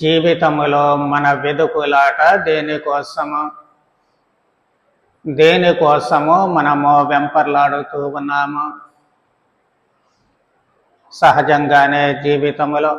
జీవితములో మన వెదుకులాట దేనికోసము దేనికోసము మనము వెంపర్లాడుతూ ఉన్నాము. సహజంగానే జీవితములో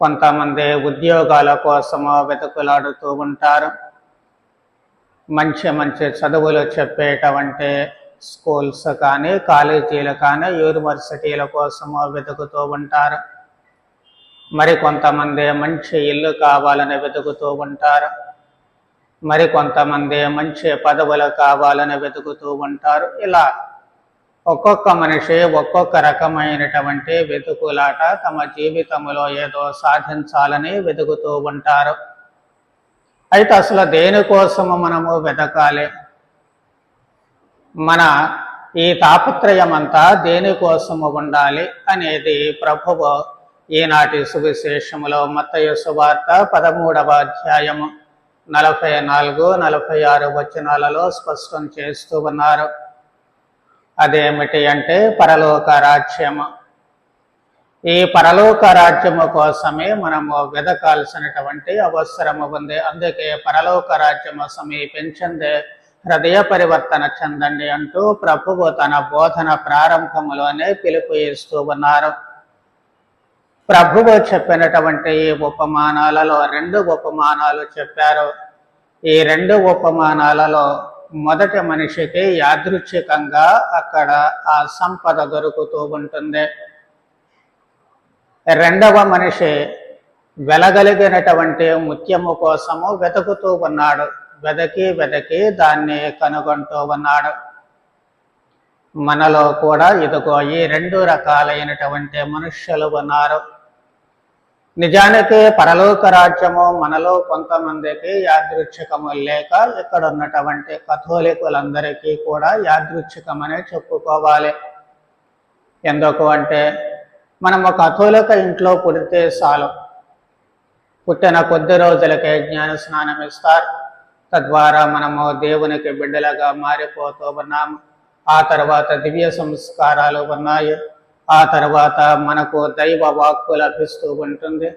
కొంతమంది ఉద్యోగాల కోసము వెతుకులాడుతూ ఉంటారు. మంచి మంచి చదువులు చెప్పేటువంటి స్కూల్స్ కానీ కాలేజీలు కానీ యూనివర్సిటీల కోసము వెతుకుతూ ఉంటారు. మరి కొంతమంది మంచి ఇల్లు కావాలని వెతుకుతూ ఉంటారు. మరి కొంతమంది మంచి పదవులు కావాలని వెతుకుతూ ఉంటారు. ఇలా ఒక్కొక్క మనిషి ఒక్కొక్క రకమైనటువంటి వెతుకులాట తమ జీవితంలో ఏదో సాధించాలని వెతుకుతూ ఉంటారు. అయితే అసలు దేనికోసము మనము వెతకాలి? మన ఈ తాపత్రయం అంతా దేనికోసము ఉండాలి అనేది ప్రభువు ఈనాటి సువిశేషములో మత్తయ సువార్త పదమూడవ అధ్యాయము నలభై నాలుగు నలభై ఆరు వచనాలలో స్పష్టం చేస్తూ ఉన్నారు. అదేమిటి అంటే పరలోక రాజ్యము. ఈ పరలోక రాజ్యము కోసమే మనము వెదకాల్సినటువంటి అవసరము ఉంది. అందుకే పరలోక రాజ్యము సమీపించిందే హృదయ పరివర్తన చెందండి అంటూ ప్రభువు తన బోధన ప్రారంభములోనే పిలుపు ఇస్తూ ఉన్నారు. ప్రభువు చెప్పినటువంటి ఈ ఉపమానాలలో రెండు ఉపమానాలు చెప్పారు. ఈ రెండు ఉపమానాలలో మొదటి మనిషికి యాదృచ్ఛికంగా అక్కడ ఆ సంపద దొరుకుతూ ఉంటుంది. రెండవ మనిషి వెలగలిగినటువంటి ముత్యము కోసము వెతుకుతూ ఉన్నాడు. వెదకి వెదకి దాన్ని కనుగొంటూ ఉన్నాడు. మనలో కూడా ఇదిగో ఈ రెండు రకాలైనటువంటి మనుష్యులు ఉన్నారు. నిజానికి పరలోక రాజ్యము మనలో కొంతమందికి యాదృచ్ఛికము లేక ఇక్కడ ఉన్నటువంటి కథోలికులందరికీ కూడా యాదృచ్ఛికమనే చెప్పుకోవాలి. ఎందుకు అంటే మనము కథోలిక ఇంట్లో పుడితే చాలు. పుట్టిన కొద్ది రోజులకే జ్ఞాన స్నానం ఇస్తారు. తద్వారా మనము దేవునికి బిడ్డలుగా మారిపోతూ ఉన్నాము. ఆ తర్వాత దివ్య సంస్కారాలు ఉన్నాయి. ఆ తర్వాత మనకు దైవ వాక్కు లభిస్తూ ఉంటుంది.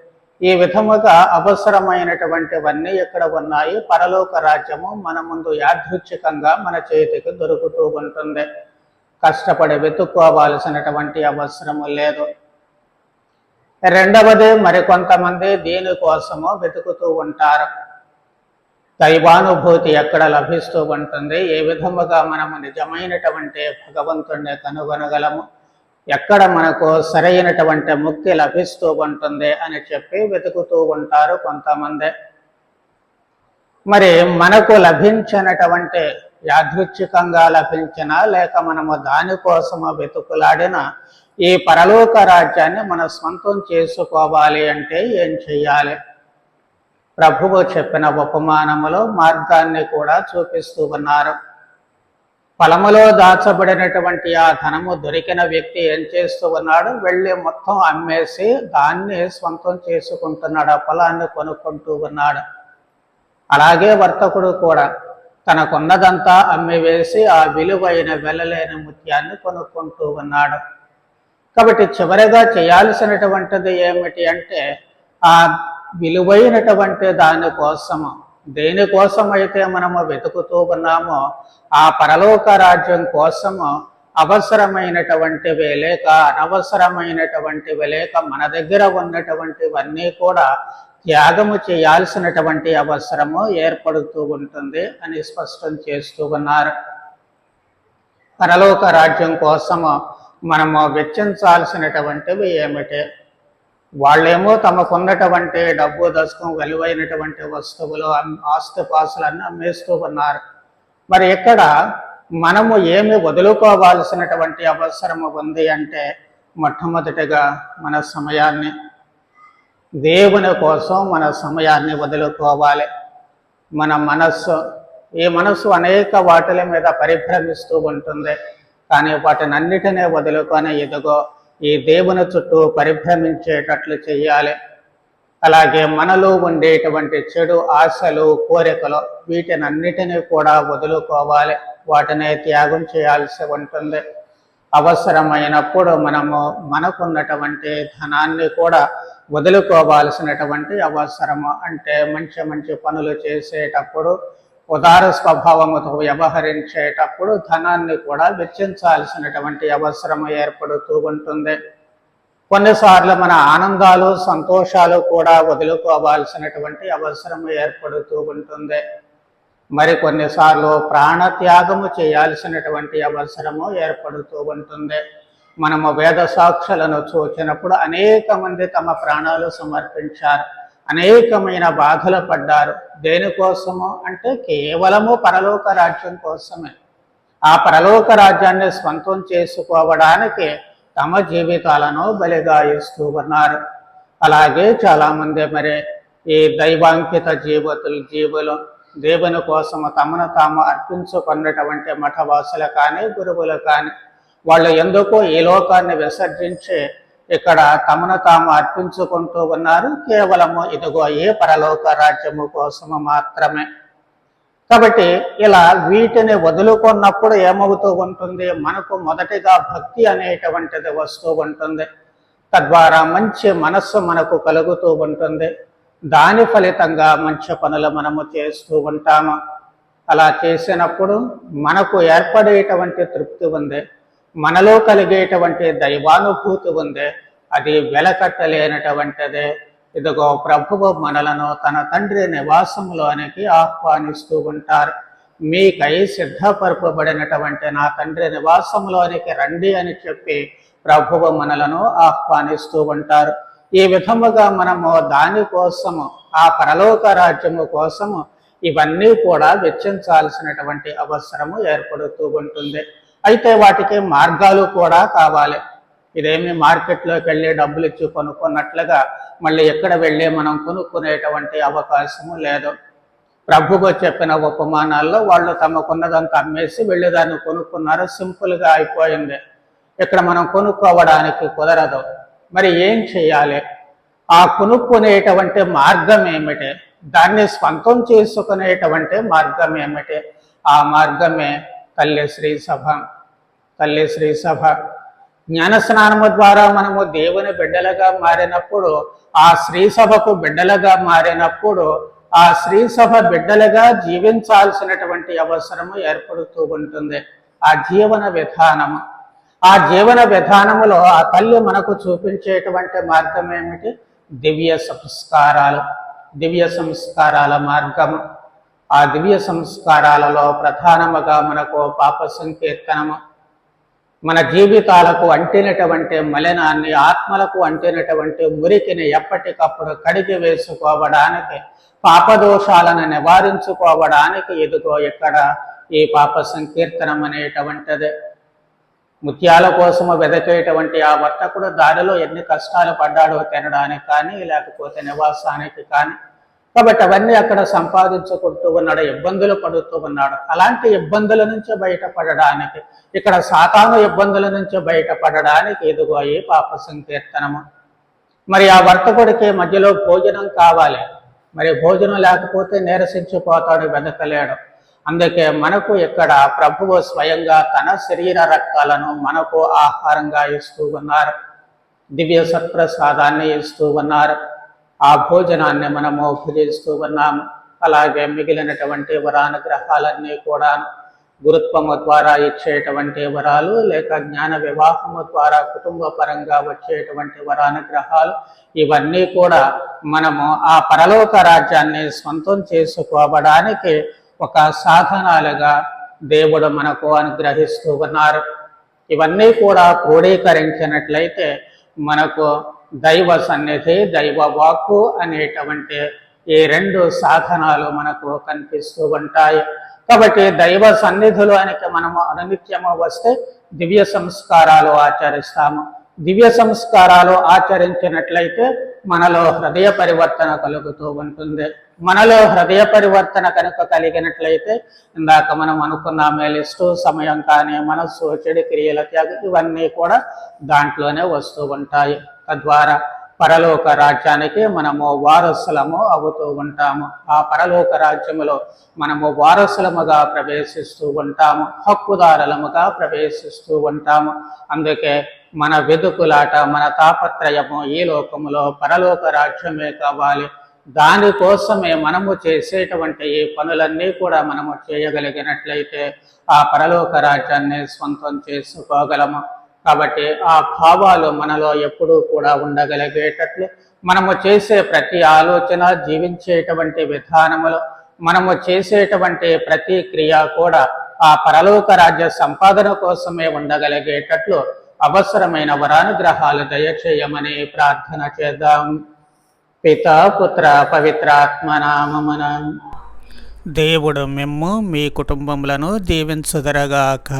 ఈ విధముగా అవసరమైనటువంటివన్నీ ఇక్కడ ఉన్నాయి? పరలోక రాజ్యము మన ముందు యాదృచ్ఛికంగా మన చేతికి దొరుకుతూ ఉంటుంది. కష్టపడి వెతుక్కోవాల్సినటువంటి అవసరము లేదు. రెండవది మరికొంతమంది దీనికోసము వెతుకుతూ ఉంటారు. దైవానుభూతి ఎక్కడ లభిస్తూ ఉంటుంది? ఏ విధముగా మనము నిజమైనటువంటి భగవంతుణ్ణి కనుగొనగలము? ఎక్కడ మనకు సరైనటువంటి ముక్తి లభిస్తూ ఉంటుంది అని చెప్పి వెతుకుతూ ఉంటారు కొంతమంది. మరి మనకు లభించినటువంటి యాదృచ్ఛికంగా లభించిన లేక మనము దానికోసము వెతుకులాడిన ఈ పరలోక రాజ్యాన్ని మన సొంతం చేసుకోవాలి అంటే ఏం చెయ్యాలి? ప్రభువు చెప్పిన ఉపమానములో మార్గాన్ని కూడా చూపిస్తూ ఉన్నారు. పొలములో దాచబడినటువంటి ఆ ధనము దొరికిన వ్యక్తి ఏం చేస్తూ ఉన్నాడు? వెళ్ళి మొత్తం అమ్మేసి దాన్ని సొంతం చేసుకుంటున్నాడు ఆ పొలాన్ని కొనుక్కుంటూ ఉన్నాడు. అలాగే వర్తకుడు కూడా తనకున్నదంతా అమ్మివేసి ఆ విలువైన వెళ్ళలేని ముత్యాన్ని కొనుక్కుంటూ ఉన్నాడు. కాబట్టి చివరిగా చేయాల్సినటువంటిది ఏమిటి అంటే ఆ విలువైనటువంటి దానికోసము దేనికోసం అయితే మనము వెతుకుతూ ఉన్నామో ఆ పరలోక రాజ్యం కోసము అవసరమైనటువంటివి లేక అనవసరమైనటువంటివి లేక మన దగ్గర ఉన్నటువంటివన్నీ కూడా త్యాగము చేయాల్సినటువంటి అవసరము ఏర్పడుతూ ఉంటుంది అని స్పష్టం చేస్తూ ఉన్నారు. పరలోక రాజ్యం కోసము మనము వెచ్చించాల్సినటువంటివి ఏమిటి? వాళ్ళేమో తమకున్నటువంటి డబ్బు దశకం విలువైనటువంటి వస్తువులు ఆస్తిపాసులన్నీ అమ్మేస్తూ ఉన్నారు. మరి ఇక్కడ మనము ఏమి వదులుకోవాల్సినటువంటి అవసరము ఉంది అంటే మొట్టమొదటిగా మన సమయాన్ని దేవుని కోసం మన సమయాన్ని వదులుకోవాలి. మన మనస్సు ఈ మనస్సు అనేక వాటిల మీద పరిభ్రమిస్తూ ఉంటుంది. కానీ వాటినన్నిటినీ వదులుకొని ఇదిగో ఈ దేవుని చుట్టూ పరిభ్రమించేటట్లు చేయాలి అలాగే మనలో ఉండేటువంటి చెడు ఆశలు కోరికలు వీటినన్నిటినీ కూడా వదులుకోవాలి. వాటిని త్యాగం చేయాల్సి ఉంటుంది. అవసరమైనప్పుడు మనము మనకున్నటువంటి ధనాన్ని కూడా వదులుకోవాల్సినటువంటి అవసరము. అంటే మంచి మంచి పనులు చేసేటప్పుడు ఉదార స్వభావముతో వ్యవహరించేటప్పుడు ధనాన్ని కూడా వెచ్చించాల్సినటువంటి అవసరం ఏర్పడుతూ ఉంటుంది. కొన్నిసార్లు మన ఆనందాలు సంతోషాలు కూడా వదులుకోవాల్సినటువంటి అవసరం ఏర్పడుతూ ఉంటుంది. మరి కొన్నిసార్లు ప్రాణత్యాగము చేయాల్సినటువంటి అవసరము ఏర్పడుతూ ఉంటుంది. మనము వేద సాక్షులను చూచినప్పుడు అనేక మంది తమ ప్రాణాలు సమర్పించారు. అనేకమైన బాధలు పడ్డారు. దేనికోసము అంటే కేవలము పరలోక రాజ్యం కోసమే. ఆ పరలోక రాజ్యాన్ని స్వంతం చేసుకోవడానికి తమ జీవితాలను బలిగా ఇస్తూ ఉన్నారు. అలాగే చాలామంది మరి ఈ దైవాంకిత జీవతులు జీవులు దేవుని కోసము తమను తాము అర్పించుకున్నటువంటి మఠవాసులు కానీ గురువులు కానీ వాళ్ళు ఎందుకో ఈ లోకాన్ని విసర్జించి ఇక్కడ తమను తాము అర్పించుకుంటూ ఉన్నారు. కేవలము ఇదిగో ఏ పరలోక రాజ్యము కోసము మాత్రమే. కాబట్టి ఇలా వీటిని వదులుకున్నప్పుడు ఏమవుతూ ఉంటుంది? మనకు మొదటిగా భక్తి అనేటువంటిది వస్తూ ఉంటుంది. తద్వారా మంచి మనస్సు మనకు కలుగుతూ ఉంటుంది. దాని ఫలితంగా మంచి పనులు మనము చేస్తూ ఉంటాము. అలా చేసినప్పుడు మనకు ఏర్పడేటువంటి తృప్తి ఉంది. మనలో కలిగేటువంటి దైవానుభూతి ఉంది. అది వెలకట్టలేనటువంటిదే. ఇదిగో ప్రభువు మనలను తన తండ్రి నివాసంలోనికి ఆహ్వానిస్తూ ఉంటారు. మీకై సిద్ధపరపబడినటువంటి నా తండ్రి నివాసంలోనికి రండి అని చెప్పి ప్రభువు మనలను ఆహ్వానిస్తూ ఉంటారు. ఈ విధముగా మనము దానికోసము ఆ పరలోక రాజ్యము కోసము ఇవన్నీ కూడా వెచ్చించాల్సినటువంటి అవసరము ఏర్పడుతూ ఉంటుంది. అయితే వాటికి మార్గాలు కూడా కావాలి. ఇదేమి మార్కెట్లోకి వెళ్ళి డబ్బులు ఇచ్చి కొనుక్కున్నట్లుగా మళ్ళీ ఎక్కడ వెళ్ళి మనం కొనుక్కునేటువంటి అవకాశము లేదు. ప్రభువు చెప్పిన ఉపమానాల్లో వాళ్ళు తమకున్నదంతా అమ్మేసి వెళ్ళి దాన్ని కొనుక్కున్నారు. సింపుల్గా అయిపోయింది. ఇక్కడ మనం కొనుక్కోవడానికి కుదరదు. మరి ఏం చేయాలి? ఆ కొనుక్కునేటువంటి మార్గం ఏమిటి? దాన్ని స్వంతం చేసుకునేటువంటి మార్గం ఏమిటి? ఆ మార్గమే తల్లి శ్రీ సభ. తల్లి శ్రీ సభ. జ్ఞాన స్నానము ద్వారా మనము దేవుని బిడ్డలుగా మారినప్పుడు ఆ శ్రీ సభకు బిడ్డలుగా మారినప్పుడు ఆ శ్రీ సభ బిడ్డలుగా జీవించాల్సినటువంటి అవసరము ఏర్పడుతూ ఉంటుంది. ఆ జీవన విధానము. ఆ జీవన విధానములో ఆ తల్లి మనకు చూపించేటువంటి మార్గం ఏమిటి? దివ్య సంస్కారాలు. దివ్య సంస్కారాల మార్గము. ఆ దివ్య సంస్కారాలలో ప్రధానముగా మనకు పాప సంకీర్తనము మన జీవితాలకు అంటినటువంటి మలినాన్ని ఆత్మలకు అంటినటువంటి మురికిని ఎప్పటికప్పుడు కడిగి వేసుకోవడానికి పాపదోషాలను నివారించుకోవడానికి ఎదుగో ఇక్కడ ఈ పాప సంకీర్తనం అనేటువంటిది. ముత్యాల కోసము వెదకేటువంటి ఆ వర్తకుడు దారిలో ఎన్ని కష్టాలు పడ్డాడో తినడానికి కానీ లేకపోతే నివాసానికి కానీ కాబట్టి అవన్నీ అక్కడ సంపాదించుకుంటూ ఉన్నాడు ఇబ్బందులు పడుతూ ఉన్నాడు. అలాంటి ఇబ్బందుల నుంచి బయటపడడానికి ఇక్కడ సాతాను ఇబ్బందుల నుంచి బయటపడడానికి ఇదిగో ఈ పాప సంకీర్తనము. మరి ఆ వర్తకుడికి మధ్యలో భోజనం కావాలి. మరి భోజనం లేకపోతే నీరసించిపోతాడు వెదకలేడు. అందుకే మనకు ఇక్కడ ప్రభువు స్వయంగా తన శరీర రక్తాలను మనకు ఆహారంగా ఇస్తూ ఉన్నారు. దివ్య సత్ప్రసాదాన్ని ఇస్తూ ఉన్నారు. ఆ భోజనాన్ని మనము భుజిస్తూ ఉన్నాము. అలాగే మిగిలినటువంటి వరానుగ్రహాలన్నీ కూడా గురుత్వము ద్వారా ఇచ్చేటువంటి వరాలు లేక జ్ఞాన వివాహము ద్వారా కుటుంబ పరంగా వచ్చేటువంటి వరానుగ్రహాలు ఇవన్నీ కూడా మనము ఆ పరలోక రాజ్యాన్ని సొంతం చేసుకోవడానికి ఒక సాధనాలుగా దేవుడు మనకు అనుగ్రహిస్తూ ఉన్నారు. ఇవన్నీ కూడా క్రోడీకరించినట్లయితే మనకు దైవ సన్నిధి దైవ వాక్కు అనేటువంటి ఈ రెండు సాధనాలు మనకు కనిపిస్తూ ఉంటాయి. కాబట్టి దైవ సన్నిధిలోనికి మనము అనునిత్యము వస్తే దివ్య సంస్కారాలు ఆచరిస్తాము. దివ్య సంస్కారాలు ఆచరించినట్లయితే మనలో హృదయ పరివర్తన కలుగుతూ ఉంటుంది. మనలో హృదయ పరివర్తన కనుక కలిగినట్లయితే ఇందాక మనం అనుకున్నామే లిస్టు సమయం కానీ మనస్సు చెడు క్రియల త్యాగం ఇవన్నీ కూడా దాంట్లోనే వస్తూ ఉంటాయి. తద్వారా పరలోక రాజ్యానికి మనము వారసులము అవుతూ ఉంటాము. ఆ పరలోక రాజ్యములో మనము వారసులముగా ప్రవేశిస్తూ ఉంటాము. హక్కుదారులముగా ప్రవేశిస్తూ ఉంటాము. అందుకే మన వెదుకులాట మన తాపత్రయము ఈ లోకములో పరలోక రాజ్యమే కావాలి. దానికోసమే మనము చేసేటువంటి ఈ పనులన్నీ కూడా మనము చేయగలిగినట్లయితే ఆ పరలోక రాజ్యాన్ని సొంతం చేసుకోగలము. కాబట్టి ఆ భావాలు మనలో ఎప్పుడూ కూడా ఉండగలిగేటట్లు మనము చేసే ప్రతి ఆలోచన జీవించేటువంటి విధానములు మనము చేసేటువంటి ప్రతి క్రియ కూడా ఆ పరలోక రాజ్య సంపాదన కోసమే ఉండగలిగేటట్లు అవసరమైన వరానుగ్రహాలు దయచేయమని ప్రార్థన చేద్దాం. పిత పుత్ర పవిత్రాత్మ నామమున దేవుడు మిమ్ము మీ కుటుంబములను దీవించుదరగాక.